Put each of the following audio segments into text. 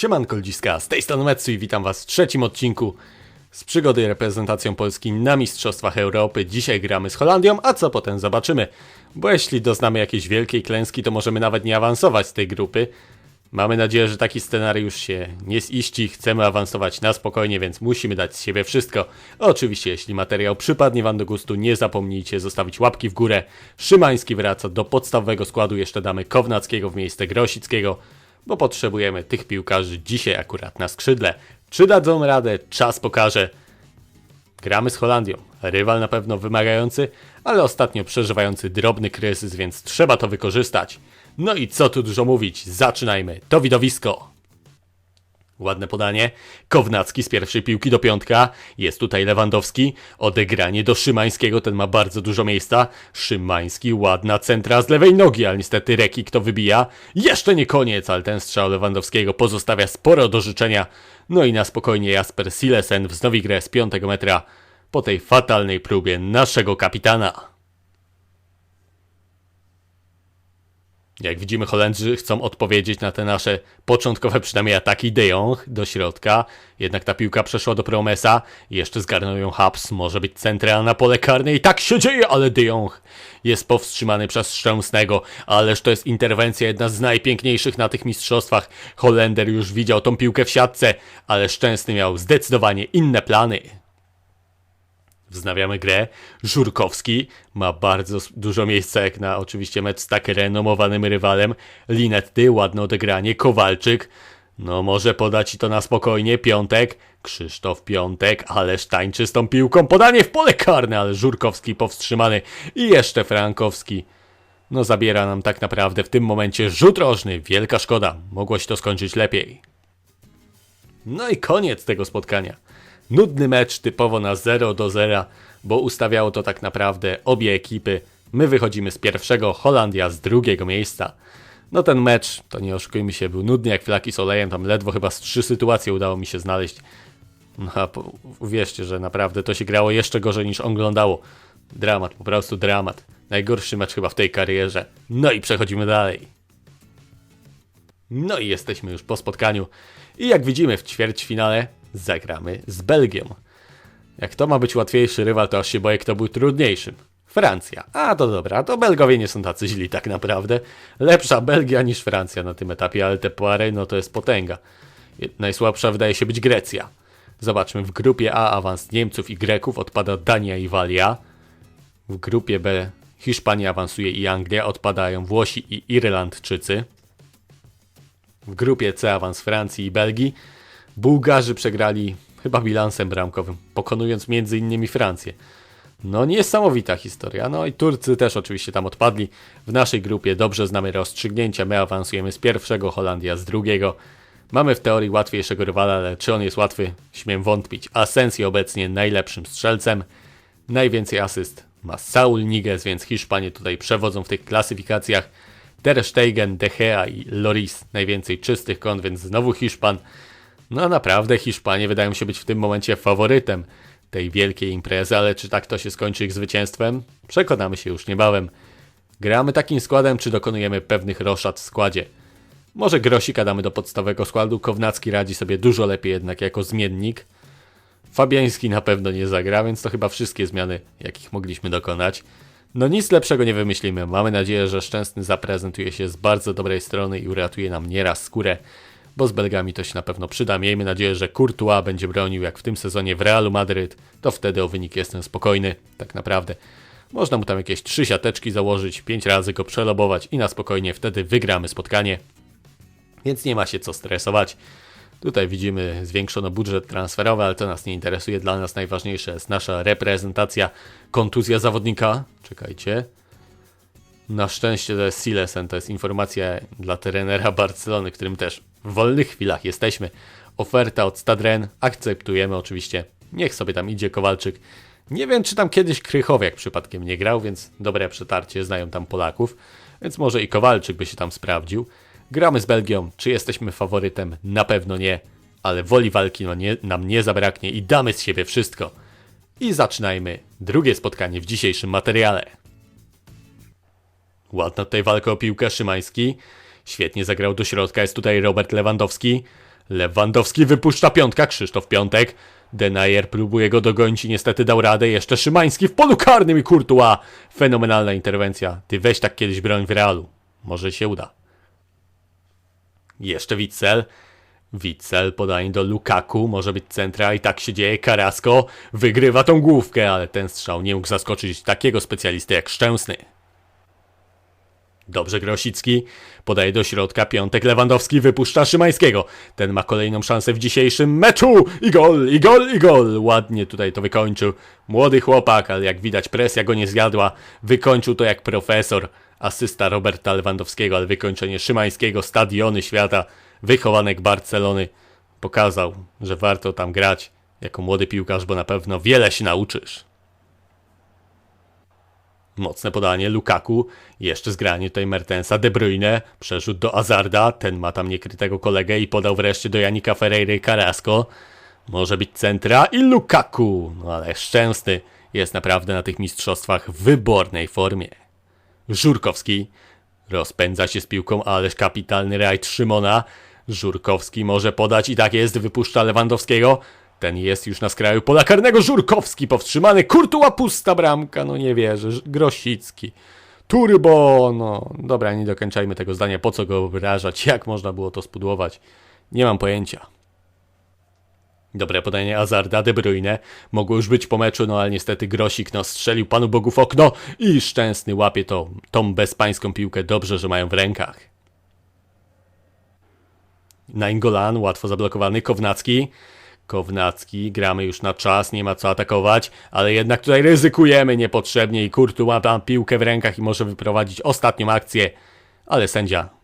Siemanko ludziska, z tej strony Metsu i witam was w trzecim odcinku z przygody reprezentacją Polski na Mistrzostwach Europy. Dzisiaj gramy z Holandią, a co potem zobaczymy. Bo jeśli doznamy jakiejś wielkiej klęski, to możemy nawet nie awansować z tej grupy. Mamy nadzieję, że taki scenariusz się nie ziści, chcemy awansować na spokojnie, więc musimy dać z siebie wszystko. Oczywiście, jeśli materiał przypadnie wam do gustu, nie zapomnijcie zostawić łapki w górę. Szymański wraca do podstawowego składu, jeszcze damy Kownackiego w miejsce Grosickiego bo potrzebujemy tych piłkarzy dzisiaj akurat na skrzydle. Czy dadzą radę? Czas pokaże. Gramy z Holandią. Rywal na pewno wymagający, ale ostatnio przeżywający drobny kryzys, więc trzeba to wykorzystać. No i co tu dużo mówić, zaczynajmy. To widowisko. Ładne podanie. Kownacki z pierwszej piłki do piątka. Jest tutaj Lewandowski. Odegranie do Szymańskiego, ten ma bardzo dużo miejsca. Szymański, ładna centra z lewej nogi, ale niestety Reki kto wybija. Jeszcze nie koniec, ale ten strzał Lewandowskiego pozostawia sporo do życzenia. No i na spokojnie Jasper Silesen wznowi grę z piątego metra po tej fatalnej próbie naszego kapitana. Jak widzimy, Holendrzy chcą odpowiedzieć na te nasze początkowe przynajmniej ataki De Jong do środka. Jednak ta piłka przeszła do Promesa. Jeszcze zgarnął ją Haps. Może być centra na pole karne i tak się dzieje, ale De Jong jest powstrzymany przez Szczęsnego. Ależ to jest interwencja jedna z najpiękniejszych na tych mistrzostwach. Holender już widział tą piłkę w siatce, ale Szczęsny miał zdecydowanie inne plany. Wznawiamy grę. Żurkowski ma bardzo dużo miejsca, jak na oczywiście mecz z tak renomowanym rywalem. Linetty, ładne odegranie. Kowalczyk, no może podać i to na spokojnie. Piątek, Krzysztof Piątek, z tą piłką. Podanie w pole karne, ale Żurkowski powstrzymany. I jeszcze Frankowski. No zabiera nam tak naprawdę w tym momencie rzut rożny. Wielka szkoda. Mogło się to skończyć lepiej. No i koniec tego spotkania. Nudny mecz typowo na 0 do 0, bo ustawiało to tak naprawdę obie ekipy. My wychodzimy z pierwszego, Holandia z drugiego miejsca. No ten mecz, to nie oszukujmy się, był nudny jak flaki z olejem, tam ledwo chyba z trzy sytuacje udało mi się znaleźć. No a uwierzcie, że naprawdę to się grało jeszcze gorzej niż oglądało. Dramat, po prostu dramat. Najgorszy mecz chyba w tej karierze. No i przechodzimy dalej. No i jesteśmy już po spotkaniu. I jak widzimy w ćwierćfinale zagramy z Belgią. Jak to ma być łatwiejszy rywal, to aż się boję, kto był trudniejszym. Francja. A to dobra, to Belgowie nie są tacy źli tak naprawdę. Lepsza Belgia niż Francja na tym etapie, ale te Poire, no to jest potęga. Najsłabsza wydaje się być Grecja. Zobaczmy, w grupie A awans Niemców i Greków odpada Dania i Walia. W grupie B Hiszpania awansuje i Anglia, odpadają Włosi i Irlandczycy. W grupie C awans Francji i Belgii. Bułgarzy przegrali chyba bilansem bramkowym, pokonując m.in. Francję. No niesamowita historia. No i Turcy też oczywiście tam odpadli. W naszej grupie dobrze znamy rozstrzygnięcia. My awansujemy z pierwszego, Holandia z drugiego. Mamy w teorii łatwiejszego rywala, ale czy on jest łatwy? Śmiem wątpić. Asensio obecnie najlepszym strzelcem. Najwięcej asyst ma Saul Niguez, więc Hiszpanie tutaj przewodzą w tych klasyfikacjach. Ter Stegen, De Gea i Loris najwięcej czystych kąt, więc znowu Hiszpan. No naprawdę Hiszpanie wydają się być w tym momencie faworytem tej wielkiej imprezy, ale czy tak to się skończy ich zwycięstwem? Przekonamy się już niebawem. Gramy takim składem, czy dokonujemy pewnych roszad w składzie? Może Grosika damy do podstawowego składu, Kownacki radzi sobie dużo lepiej jednak jako zmiennik. Fabiański na pewno nie zagra, więc to chyba wszystkie zmiany, jakich mogliśmy dokonać. No nic lepszego nie wymyślimy. Mamy nadzieję, że Szczęsny zaprezentuje się z bardzo dobrej strony i uratuje nam nieraz skórę bo z Belgami to się na pewno przyda. Miejmy nadzieję, że Courtois będzie bronił jak w tym sezonie w Realu Madryt, to wtedy o wynik jestem spokojny, tak naprawdę. Można mu tam jakieś trzy siateczki założyć, pięć razy go przelobować i na spokojnie wtedy wygramy spotkanie. Więc nie ma się co stresować. Tutaj widzimy zwiększono budżet transferowy, ale to nas nie interesuje. Dla nas najważniejsza jest nasza reprezentacja, kontuzja zawodnika. Czekajcie. Na szczęście to jest Silesen, to jest informacja dla trenera Barcelony, którym też w wolnych chwilach jesteśmy. Oferta od Stadren, akceptujemy oczywiście. Niech sobie tam idzie Kowalczyk. Nie wiem, czy tam kiedyś Krychowiak przypadkiem nie grał, więc dobre przetarcie, znają tam Polaków. Więc może i Kowalczyk by się tam sprawdził. Gramy z Belgią, czy jesteśmy faworytem? Na pewno nie, ale woli walki no nie, nam nie zabraknie i damy z siebie wszystko. I zaczynajmy drugie spotkanie w dzisiejszym materiale. Ładna tutaj walka o piłkę Szymański. Świetnie zagrał do środka, jest tutaj Robert Lewandowski. Lewandowski wypuszcza piątka, Krzysztof Piątek. Denayer próbuje go dogonić i niestety dał radę. Jeszcze Szymański w polu karnym i Courtois. Fenomenalna interwencja. Ty weź tak kiedyś broń w realu. Może się uda. Jeszcze Witzel. Witzel podanie do Lukaku, może być centra i tak się dzieje. Carrasco wygrywa tą główkę, ale ten strzał nie mógł zaskoczyć takiego specjalisty jak Szczęsny. Dobrze Grosicki, podaje do środka, piątek Lewandowski wypuszcza Szymańskiego. Ten ma kolejną szansę w dzisiejszym meczu i gol, i gol, i gol. Ładnie tutaj to wykończył. Młody chłopak, ale jak widać presja go nie zjadła. Wykończył to jak profesor. Asysta Roberta Lewandowskiego, ale wykończenie Szymańskiego, stadiony świata, wychowanek Barcelony. Pokazał, że warto tam grać jako młody piłkarz, bo na pewno wiele się nauczysz. Mocne podanie Lukaku, jeszcze zgranie tutaj Mertensa, De Bruyne, przerzut do Azarda, ten ma tam niekrytego kolegę i podał wreszcie do Janika Ferreira i Carrasco. Może być centra i Lukaku, no ale szczęsny jest naprawdę na tych mistrzostwach w wybornej formie. Żurkowski rozpędza się z piłką, ależ kapitalny rajd Szymona. Żurkowski może podać i tak jest, wypuszcza Lewandowskiego. Ten jest już na skraju pola karnego. Żurkowski powstrzymany. Kurtuła pusta bramka. No nie wierzę. Grosicki. Turbo. No dobra, nie dokończajmy tego zdania. Po co go obrażać? Jak można było to spudłować? Nie mam pojęcia. Dobre podanie Azarda, De Bruyne. Mogło już być po meczu, no ale niestety Grosik no, strzelił Panu Bogu w okno i Szczęsny łapie to, tą bezpańską piłkę dobrze, że mają w rękach. Nainggolan, łatwo zablokowany, Kownacki. Kownacki, gramy już na czas, nie ma co atakować, ale jednak tutaj ryzykujemy niepotrzebnie i Kurtu ma piłkę w rękach i może wyprowadzić ostatnią akcję, ale sędzia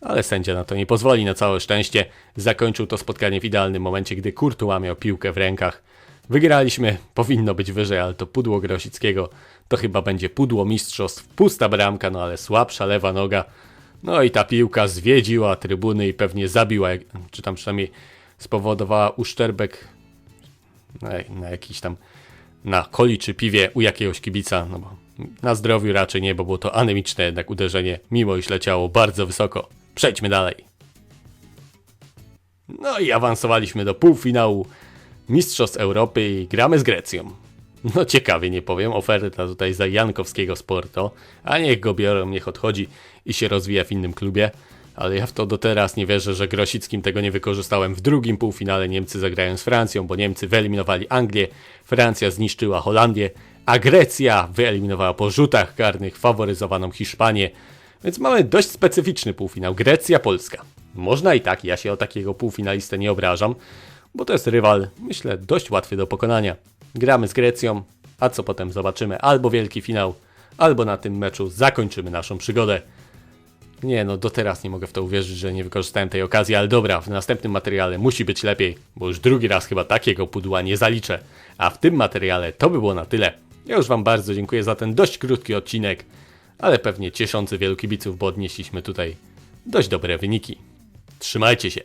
ale sędzia na to nie pozwoli, na całe szczęście. Zakończył to spotkanie w idealnym momencie, gdy Courtois miał piłkę w rękach. Wygraliśmy, powinno być wyżej, ale to pudło Grosickiego to chyba będzie pudło mistrzostw. Pusta bramka, no ale słabsza lewa noga. No i ta piłka zwiedziła trybuny i pewnie zabiła, czy tam przynajmniej spowodowała uszczerbek na, na jakiś tam na coli czy piwie u jakiegoś kibica, no bo na zdrowiu raczej nie, bo było to anemiczne jednak uderzenie, mimo iż leciało bardzo wysoko. Przejdźmy dalej. No i awansowaliśmy do półfinału Mistrzostw Europy i gramy z Grecją. No ciekawie, nie powiem, oferta tutaj za Jankowskiego Sporto, a niech go biorą, niech odchodzi i się rozwija w innym klubie. Ale ja w to do teraz nie wierzę, że Grosickim tego nie wykorzystałem. W drugim półfinale Niemcy zagrają z Francją, bo Niemcy wyeliminowali Anglię, Francja zniszczyła Holandię, a Grecja wyeliminowała po rzutach karnych faworyzowaną Hiszpanię. Więc mamy dość specyficzny półfinał. Grecja-Polska. Można i tak, ja się o takiego półfinalistę nie obrażam, bo to jest rywal, myślę, dość łatwy do pokonania. Gramy z Grecją, a co potem zobaczymy? Albo wielki finał, albo na tym meczu zakończymy naszą przygodę. Nie no, do teraz nie mogę w to uwierzyć, że nie wykorzystałem tej okazji, ale dobra, w następnym materiale musi być lepiej, bo już drugi raz chyba takiego pudła nie zaliczę. A w tym materiale to by było na tyle. Ja już Wam bardzo dziękuję za ten dość krótki odcinek, ale pewnie cieszący wielu kibiców, bo odnieśliśmy tutaj dość dobre wyniki. Trzymajcie się!